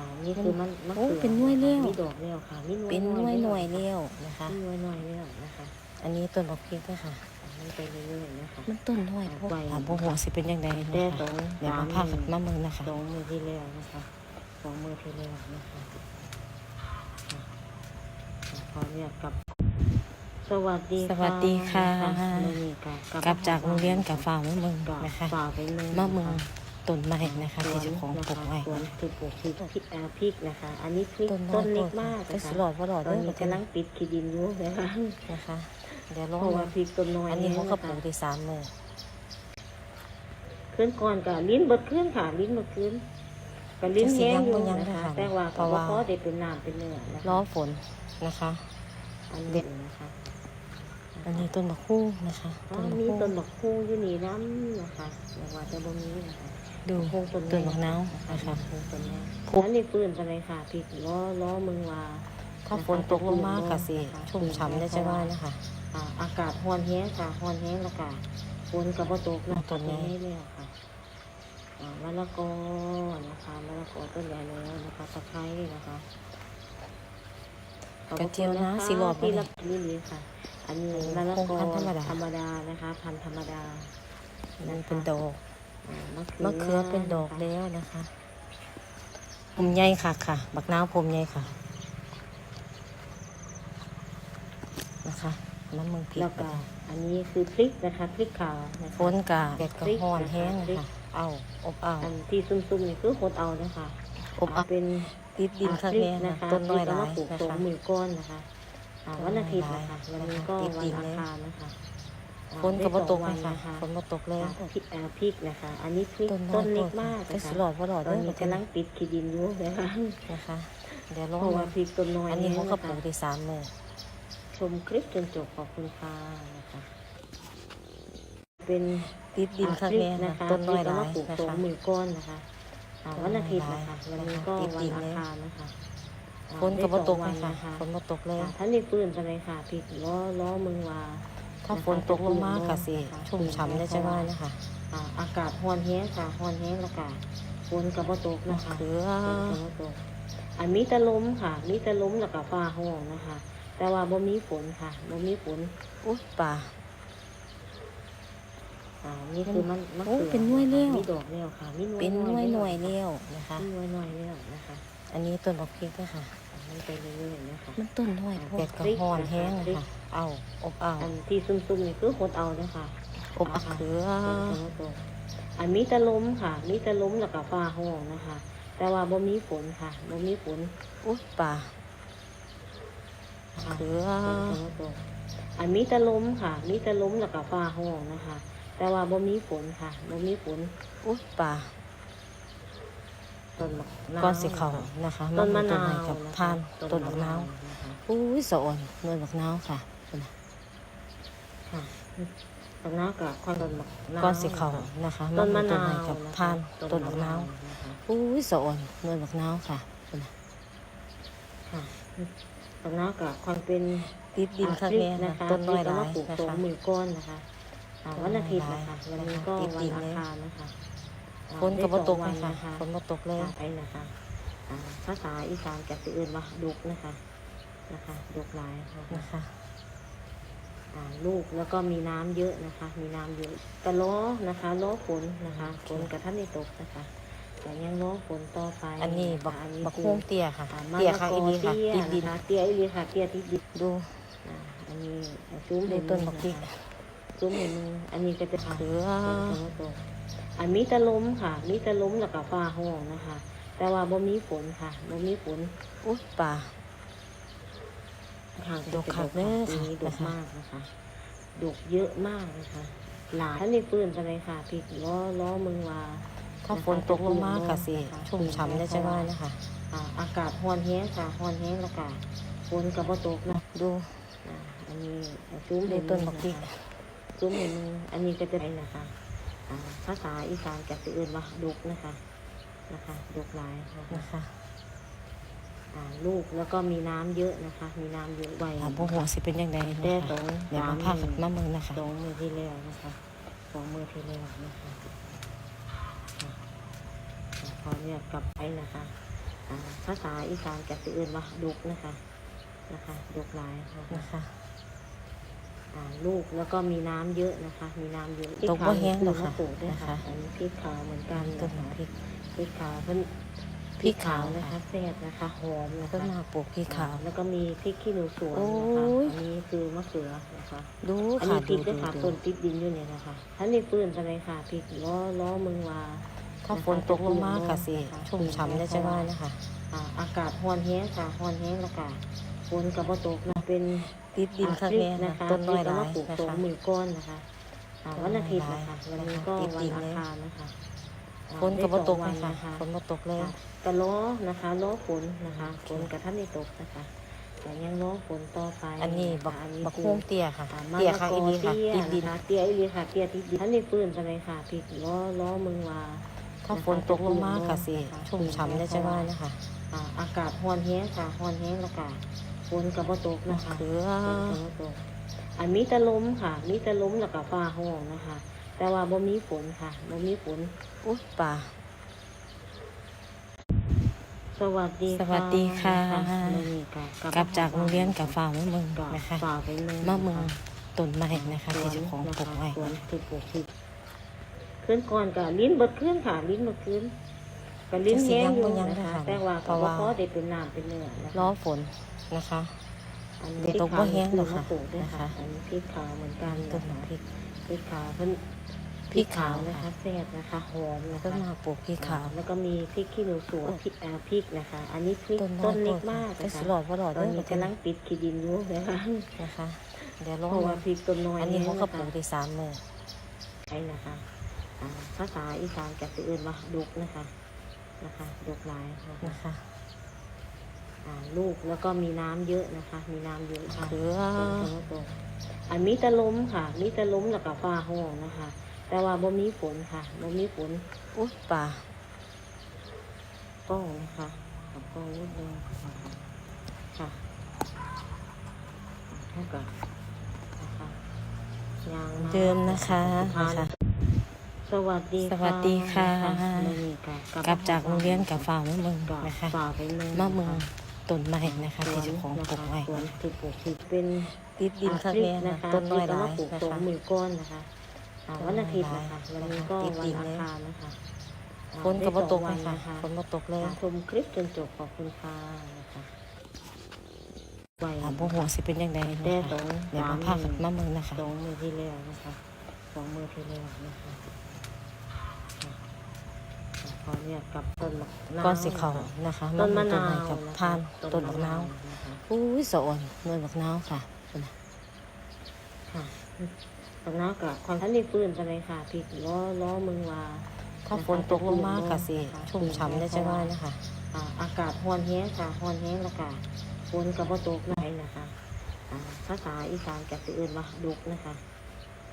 ค่ะนี่คือมันมะโอ้เขือเป็นหน่วยแล้วมีดอกแล้วค่ะมีหน่วยเป็นหน่วยหน่วยแล้เลี้ยวนะคะมีหน่วยหน่วยแล้วนะคะ อันนี้ต้นบักพริกนะคะอันนี้ไปเรื่อยๆนะคะมันต้นหน่วยพวกใบถามพวกหัวสิเป็นยังไงนะแต่คะสองเดี๋ยวมาพากันมาเมืองนะคะสองมือที่แล้วนะคะสองมือที่แล้วนะคะค่ะขอเนี่ยกับสวัสดีสวัสดีค่ะนมื้อนี้ก็กลับจากโรงเรียนกับฝ่ามาเมืองก็นะคะฝ่ากไปเมืองมาเมืองนะคะ ต้นไม้นะคะที่เจ้าของปลูกไว้สวนที่ปลูกพริกพริกอ่าพริกนะคะ อันนี้พริกต้นไม้ต้นเล็กมากแต่นะสิคะหลอดว่าหลอดตเด้อนอนี้กำลังปิดขีดินอยู่นะคะนะคะเดี๋ยวลเพองราะว่าพริกต้นน้อยอันนี้เขาก็ปลูกนะคะได้สามมือขึ้นก่อนกับลิ้นเบดขึ้นค่ะลิ้นเบดขึ้นกับลิ้นแห้งอยู่นะคะแต่ว่าก็บ่พอได้เป็นน้ำเป็นเนื้อนะคะล้อฝนนะคะอันนี้นะคะอันนี้ต้นบักคู่นะคะอ๋อต้นบักมีคู่ต้นบักฮู้อยู่นี่น้ำนะคะแต่ว่าจะบ่มีนะคะ ดูบักฮู้ต้นต้นบักไม้นาวนะคะนะคะบักฮู้ต้นไม้พวกแล้วนี่ปืนไปเลยค่ะพริกล้อล้อมึงว่าถ้าฝนตกลงมากกะสิชุ่มฉ่ำได้ใช่ไหมนะคะ อ่าอากาศร้อนแห้งค่ะร้อนแห้งแล้วก็ฝนกับบ่ตกนะต้นไม้นี้แล้วค่ะอ่ามะละกอนะคะมะละกอต้นใหญ่แล้วนะคะตะไคร้นะคะขอบกระคุณเจียวนะคสิหลอดที่บ่รับนี่เลยค่ะ อันนี้โอ้มะละกอพันธุ์ธรรมดา ธรรมดานะคะ พันธุ์ธรรมดา มันเป็นดอกอ่า มะมะเขือเป็นดอกแล้วนะคะผมใหญ่ค่ะค่ะ บักนาวผมใหญ่ค่ะ นะคะน้ำมึงพริกแล้วก็อันนี้คือพริกนะคะพริกขาวนะคะฝนกะแดดกะห้อนแห้งค่ะเอาอบเอาอันที่ซุ่มๆนี่คือโคตรเอานะคะอบเอาเป็นติดดินข้างแน่นะต้นน้อยหลายปลูกนะสองคะหมื่นก้อนนะคะอ่าวันอาทิตย์นะคะต้วันนน้อยหลายนี้ก็ติดวัดินนอัเลยงคารนะคะอ่า ฝนก็บ่ตกได้เลยสองวันค่ะนะคะฝนบ่ตกเลยอ่าพริกอ่าพริกนะคะ อันนี้พริกต้นต้นน้เล็อยกมากแต่นะสิคะหลอดว่าหลอดตเด้อนอนี้กำลังปิดขีดินอยู่นะคะนะคะเดี๋ยวลองเพราะว่าพริกต้นน้อยอันนี้เขาก็ปลูกนะคะได้สามมือชมคลิปจนจบขอบคุณค่ะนะคะ เป็นติดดินข้างแน่อ่นะพริกต้นน้อยหที่ลากำลัยงปลูกนะสองคะหมื่นก้อนนะคะอ่าวันอาทิตย์นะคะต้วันนน้อยหลายนี้ก็ติดวัดินนอัเลยงคารนะคะอ่าฝนก็บ่ตกได้เลยสองค่ะวันนฝนบ่ตกเลยอ่าท่านนี่ปืนไปเลยค่ะพริกล้อล้อมึงว่า ถ้าฝนตกลงมากกะสินะคะชุ่มฉ่ำได้ใช่ไหมนะคะอ่าอากาศร้อนแห้งค่ะร้อนแห้งแล้วก็ฝนกับบ่ตกมะนะคะเขือฝนก็บ่ตกอันมีแต่ลมค่ะ มีแต่ลมแล้วก็ฟ้าห้องนะคะ แต่ว่าบ่มีฝนค่ะบ่มีฝนอุ้ยป่าอ่านี่คือมันมะโอ้เขือเป็นหน่วยแล้วมีดอกแล้วค่ะมีหน่วยเป็นหน่วยหน่วยแล้เลี้ยวนะคะมีหน่วยหน่วยแล้วนะคะ อันนี้ต้นบักพริกนะคะ อันนี้ไปเรื่อยๆนะคะมันต้นหน่วยพวแดกดแดก็ดฮ้ก็อห้อนนแห้แห้งงนะคะค่ะ เอาอบเอาอันที่ซุ่มๆนี่คือโคตรเอานะคะอบอักเขือฝนก็บ่ตกอันมีแต่ลมค่ะ มีแต่ลมแล้วก็ฟ้าห้องนะคะ แต่ว่าบ่มีฝนค่ะบ่มีฝนอุ้ยป่าค่ะเขือฝนก็บ่ตกอันมีแต่ลมค่ะ มีแต่ลมแล้วก็ฟ้าห้องนะคะ แต่ว่าบ่มีฝนค่ะบ่มีฝนอุ้ยป่า ต้นมะนาวก้อนสีเขานะคะต้นมะต้นานไม้วกับนะคะทานต้นบักนาวนะคะอุ้ยสะอ่อนหน่วยบักนาวค่ะค่ะต้นมะนาวกับต้นมะนาวก้อนสีเขานะคะต้นมะต้นานไม้วกับนะคะทานต้นบักนาวนะคะอุ้ยสะอ่อนหน่วยบักนาวค่ะค่ะต้นมะนาวกับความเป็นติดดินข้างแน่อ่นะพริกต้นน้อยหที่ลากำยงปลูกนะสองคะหมื่นก้อนนะคะอ่าวันอาทิตย์นะคะต้วันนไม้นี้ก็ติดวัดินนอัเลยงคารนะคะอ่า ฝนก็บ่ตกได้เลยสองค่ะวันฝนบ่ตกเลยค่ะไปนะคะอ่าภาษาอีสานจะสื่ออื่นว่าดุกนะคะนะคะดุกหลายนะคะนะคะอ่าลูกแล้วก็มีน้ำเยอะนะคะ มีน้ำเยอะกระล้อนะคะล้อฝนนะคะฝนกระท่านในตกนะคะแต่ยังล้อฝนต่อไป อันนี้บักนะคะบักคือโค้งเตี้ยค่ะอ่าเตี้ยค่ะมะอีละนีกค่ะเตี้ยติดดินนะคะเตี้ยอีนีค่ะเตี้ยติดดินดูอ่าอันนี้ซุ้มดูต้นบักพริก ซุ้มเห็นอันนี้ก็จะเขือฝนก็ตกอันมีแต่ลมค่ะมีแต่ลมแล้วก็ฟ้าห้องนะคะ แต่ว่าบ่มีฝนค่ะบ่มีฝนอุ้ยป่าค่ะดกคักเด้อปีนี้ดค่ะกมากนะคะดกเยอะมากนะคะ หลายท่านนี่ปืนไปเลยค่ะพริกล้อล้อมึงว่าถ้าฝนตกลงมากกะสิชุ่มฉ่ำได้ใช่ไหมนะคะอากาศร้อนแห้งค่ะร้อนแห้งแล้วก็ฝนก็บ่ตกนะดูอันนี้ซุ้มดูเห็นต้นบักพริกนะคะ ซุ้มเห็นอันนี้ก็จะเป็นนะคะอ่าภาษาอีสานจะสื่ออื่นว่าดุกนะคะนะคะดุกหลายนะคะนะคะอ่าลูกแล้วก็มีน้ำเยอะนะคะ มีน้ำเยอะใบถามพวกหัวสิเป็นยังไงนะแต่คะสองเดี๋ยวมาพากันมาเมืองนะคะสองมือที่แล้วนะคะสองมือที่แล้วนะคะค่ะขอเนี่ยกลับไปนะคะอ่าภาษาอีสานจะสิเอื่นว่าดุกนะคะนะคะดุกหลายนะคะนะคะอ่า ลูกแล้วก็มีน้ำเยอะนะคะ มีน้ำเยอะตกบ่แห้งหรอกพริค่ะกขาวปลูกด้วยนะคะค่ะอันนี้พริกขาวเหมือนกันต้นนะคะพริกพริกขาวเพิ่นพริกขาวนะคะแซ่บนะคะหอมนะก็คะมาปลูกพริกขาว แล้วก็มีพริกขี้หนูสวนโอ้นะคะยอันนี้คือมะเขือนะคะดูอันค่ะนี้พริดูกด้วยดูค่ะดูต้นติดดินอยู่เนี่ยนะคะท่านนี่ปืนอะไรค่ะพริกล้อล้อมึงวาถ้าฝนตกลงมากะสิชุ่มฉ่ำได้ใช่ไหมนะคะอ่าอากาศร้อนแห้งค่ะร้อนแห้งแล้วก็ฝนกับบ่ตกนะเป็น ติดดินข้างแน่อ่นะพริกต้นน้อยพริกหก็ลามายปลูกนะสองคะหมื่นก้อนนะคะอ่าต้นวันอาทิตย์ไม้นะคะหลายวันนี้นะคะก็ติดวัดินนอัเลงยคารนะคะอ่าฝนก็บ่ตกได้เลยสองค่ะวันฝนบ่ตกเลยค่ะกะล้อนะคะล้อฝนนะคะฝนกับท่านได้ตกนะคะแต่ยังล้อฝนต่อไป อันนี้บักนะคะบักคือโค้งเตี้ยค่ะอ่าเตี้ยค่ะมะอีละกนีค่ะเตี้ยติดดินนะคะเตี้ยอีนีค่ะเตี้ยติดดินท่านได้ปืนอะไรค่ะพริกล้อล้อมึงวาถ้าฝนตกลงมากะสิชุ่มฉ่ำได้ใช่ไหมนะคะอ่าอากาศร้อนแห้งค่ะร้อนแห้งแล้วก็ ฝนกับบ่ตกมะนะคะเขือฝนกับบ่ตกอันมีแต่ลมค่ะ มีแต่ลมแล้วก็ฟ้าห้องนะคะ แต่ว่าบ่มีฝนค่ะบ่มีฝนอุ้ยป่าสวัสดีสวัสดีค่ะมื้อนี้ก็กลับจากโรงเรียนกับฝ่ามือมึงก็นะคะฝากไปเมืองมะเมืองต้นไม้นะคะสวที่เจ้าของปลูกไว้สวนที่ปลูกที่ขึ้นก่อนก็ลิ้นเบิดขึ้นค่ะลิ้นเบิดขึ้นก็ลิ้นแห้งอยู่นะคะแต่ว่าก็บ่พอได้เป็นน้ำเป็นเนื้อนะคะล้อฝน นะคะอันเดี๋นี้ยวตกบ่แห้งหรอกค่ะปลูกด้วยค่ะนะคะอันนี้พริกขาวเหมือนกันต้นนะคะพริกพริกขาวเพิ่นพริกขาวนะคะแซ่บนะคะหอมนะก็คะมาปลูกพริกขาวแล้วก็มีพริกขี้หนูสวนพริกอ่าพริกนะคะ อันนี้พริกต้นต้นไม้เล็กมากก็นะสิคะหลอดว่าหลอดตเด้อนอนี้กำลังปิดขี้ดินอยู่นะคะนะคะเดี๋ยวลเพงราะว่าพริกต้นน้อยอันนี้เขาก็ปลูกนะคะได้สามมือใช่นะคะอ่าภาษาอีสานจะสิเอื่นว่าดุกนะคะนะคะดุกหลายนะคะนะคะอ่า ลูกแล้วก็มีน้ำเยอะนะคะ มีน้ำเยอะค่ะเขือฝนก็ตกอันมีแตะลมค่ะ มีแตะลมแล้วก็ฟ้าห้องนะคะ แต่ว่าบ่มีฝนค่ะบ่มีฝนอุ้ยป่ากล้องนะคะกับกล้องนิดนึงนะคะค่ะเท่ากับนะคะยางาเดิมนะคะทานะคะสวัสดีสวัสดีค่ะมื้อนี้ก็กลับจากโรงเรียนกับฝ่ามือมึงก็นะคะฝากไปเมืองมะเมือง ต้นไม้นะคะที่เจ้าของปลูกไว้สวนที่ปลูกที่เป็นติดดินข้างแน่นะต้นน้อยหลายปลูกนะสองคะหมื่นก้อนนะคะอ่าวันอาทิตย์นะคะต้วันนไม้นี้ก็ติดวันดินอัเลงยคารนะคะอ่าฝนก็บ่ตกได้เลยสองค่ะวันฝนบ่ตกเลยอ่าชมคลิปจนจบขอบคุณค่ะนะคะไว้ถามว่าหัวสิเป็นยังไงนะแต่คะสองเดี๋ยวมาพากันมาเมืองนะคะสองมือที่แล้วนะคะสองมือที่แล้วนะคะค่ะ ขอเนี่ยกลับต้นมะนาวก้อนสีเขานะคะต้นมะต้นานไม้วกับนะคะทานต้นมะนาวนะคะอุ้ยสะอ่อนเนื้อบักนาวค่ะค่ะตอนนั้นกับความท่านได้ฟื้นไปเลยค่ะพริกล้อล้อมึงวาถ้าฝนตกลงมากะสิชุ่มฉ่ำได้ใช่ไหมนะคะอ่าอากาศร้อนแห้งค่ะร้อนแห้งแล้วก็ฝนกับบ่ตกไหนนะคะอ่าภาษาอีสานจะสิเอื่นว่าดุกนะคะ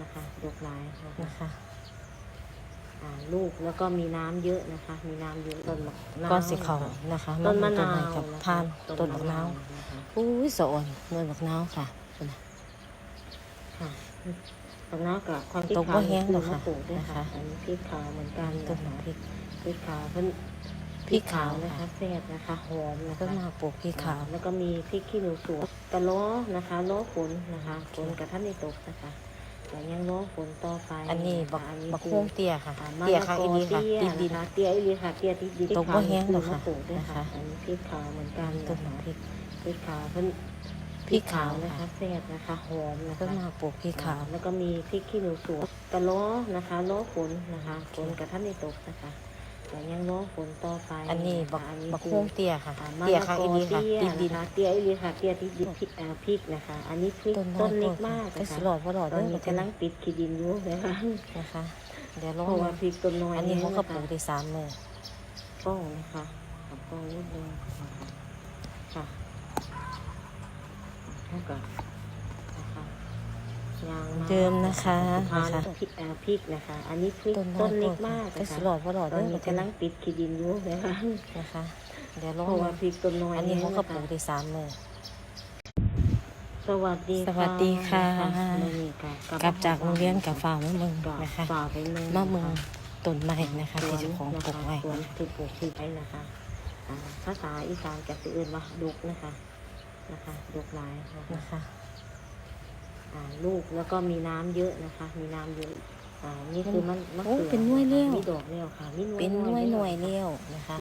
นะคะดุกหลายนะคะนะคะอ่า ลูกแล้วก็มีน้ำเยอะนะคะ มีน้ำเยอะต้นมะนาวก้อนสีเขานะคะต้นมะต้นานไม้วกับนะคะทานต้นบักนาวนะคะอุ้ยสะอ่อนเนื้อบักนาวค่ะค่ะตอนนั้นกับความที่ตกบ่แห้งหรอกค่ะปลูกด้วยค่ะนะคะอันนี้พริกขาวเหมือนกันต้นนะคะพริกพริกขาวเพิ่นพริกขาวนะคะแซ่บนะคะหอมนะก็คะมาปลูกพริกขาวแล้วก็มีพริกขี้หนูสวนกระล้อนะคะล้อฝนนะคะฝนกับท่านในตกนะคะ แต่ยังล้อฝนต่อไปอันนี้บักะคะบักคือโค้งเตี้ยค่ะอ่าเตี้ยค่ะอีนีค่ะเตี้ติดดินนะคะเตี้ยอีนีค่ะเตี้ยติดดินตกบ่แห้งหรอกค่ะพริกขาวปลูกด้วยนะคะค่ะอันนี้พริกขาวเหมือนกันต้นนะคะพริกพริกขาวเพิ่นพริกขาวนะคะแซ่บนะคะหอมนะก็คะมาปลูกพริกขาวแล้วก็มีพริกขี้หนูสวนกระล้อนะคะล้อฝนนะคะฝนกับท่านในตกนะคะ แต่ยังล้อฝนต่อไปอันนี้บักะคะบักคือโค้งเตี้ยค่ะอ่าเตี้ยค่ะอีนีค่ะเตี้ติดดินนะคะเตี้ยอีนีค่ะเตี้ยติดดินพริกอ่าพริกนะคะ อันนี้พริกต้นต้นเล็กไมากก็นะสิคะหลอดว่าหลอดตอเด้นอนี้กำลังปิดขี้ดินอยู่นะคะนะคะเดี๋ยวลเพงราะว่าพริกต้นน้อยอันนี้เขาก็ปลูกนะคะได้สามมือกล้องนะคะกับกล้องนิดนึงนะคะค่ะเท่ากับนะคะ ยางาเดิมนะคะทานะนคะพริกอ่าพริกนะคะ อันนี้พริกต้นต้นเล็กมากก็นะสิคะหลอดว่าหลอดตอเด้นอนี้กำลังปิดขี้ดินอยู่นะคะนะคะ เดี๋ยวลงเพราะว่าพริกต้นน้อยอันนี้เขาก็ปะลูกคะได้สามมือสวัสดีสวัสดีค่ะมื้อนี้ก็กลับจากโรงเรียนกับฝ่ามือมึงก็นะคะฝากไปเมืองมะเมืองต้นไม้นะคะที่เจ้าของปลูกไว้สวนที่ปลูกที่ไว้นะคะกอ่าภาษาอีสานจะสิเอื่นว่าดุกนะคะนะคะดุกหลายนะคะนะคะอ่า ลูกแล้วก็มีน้ำเยอะนะคะ มีน้ำเยอะอ่านี่คือมันมะโอ้เขือเป็นหน่วยเลี้ยวมีดอกเลี้ยวค่ะมีหน่วยเป็นหน่วยหน่วยเลี้ยวเลี้ยวนะคะ